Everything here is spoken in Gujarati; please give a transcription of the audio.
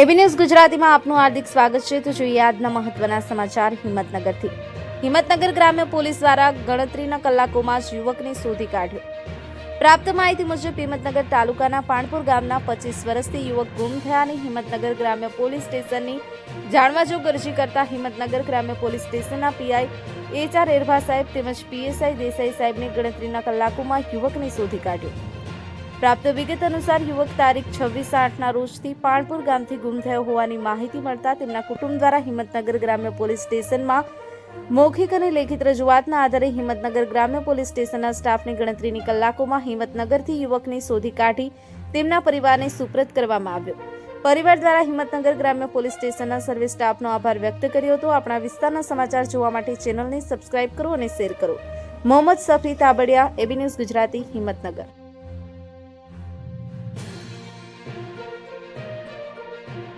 એબી ન્યૂઝ ગુજરાતીમાં આપનું હાર્દિક સ્વાગત છે. તો જોઈએ આજના મહત્વના સમાચાર હિંમતનગરથી. હિંમતનગર ગ્રામ્ય પોલીસ દ્વારા ગણતરીના કલાકોમાં જ યુવકને શોધી કાઢ્યો. પ્રાપ્ત માહિતી મુજબ હિંમતનગર તાલુકાના પાણપુર ગામના પચીસ વર્ષથી યુવક ગુમ થયાની હિંમતનગર ગ્રામ્ય પોલીસ સ્ટેશનની જાણવા જો અરજી કરતા હિંમતનગર ગ્રામ્ય પોલીસ સ્ટેશનના પીઆઈ એચઆર એરભા સાહેબ તેમજ પીએસઆઈ દેસાઈ સાહેબની ગણતરીના કલાકોમાં યુવકને શોધી કાઢ્યો. પ્રાપ્ત વિગત અનુસાર યુવક તારીખ છવ્વીસ આઠના રોજથી પાણપુર ગામથી ગુમ થયો હોવાની માહિતી મળતા તેમના કુટુંબ દ્વારા હિંમતનગર ગ્રામ્ય પોલીસ સ્ટેશનમાં મૌખિક અને લેખિત રજૂઆતના આધારે હિંમતનગર ગ્રામ્ય પોલીસ સ્ટેશનના સ્ટાફની ગણતરીની કલાકોમાં હિંમતનગરથી યુવકને શોધી કાઢી તેમના પરિવારને સુપ્રત કરવામાં આવ્યો. પરિવાર દ્વારા હિંમતનગર ગ્રામ્ય પોલીસ સ્ટેશનના સર્વે સ્ટાફનો આભાર વ્યક્ત કર્યો હતો. આપણા વિસ્તારના સમાચાર જોવા માટે ચેનલને સબસ્ક્રાઇબ કરો અને શેર કરો. Mohammad Safi Tabadiya, AB news Gujarati, Himmatnagar.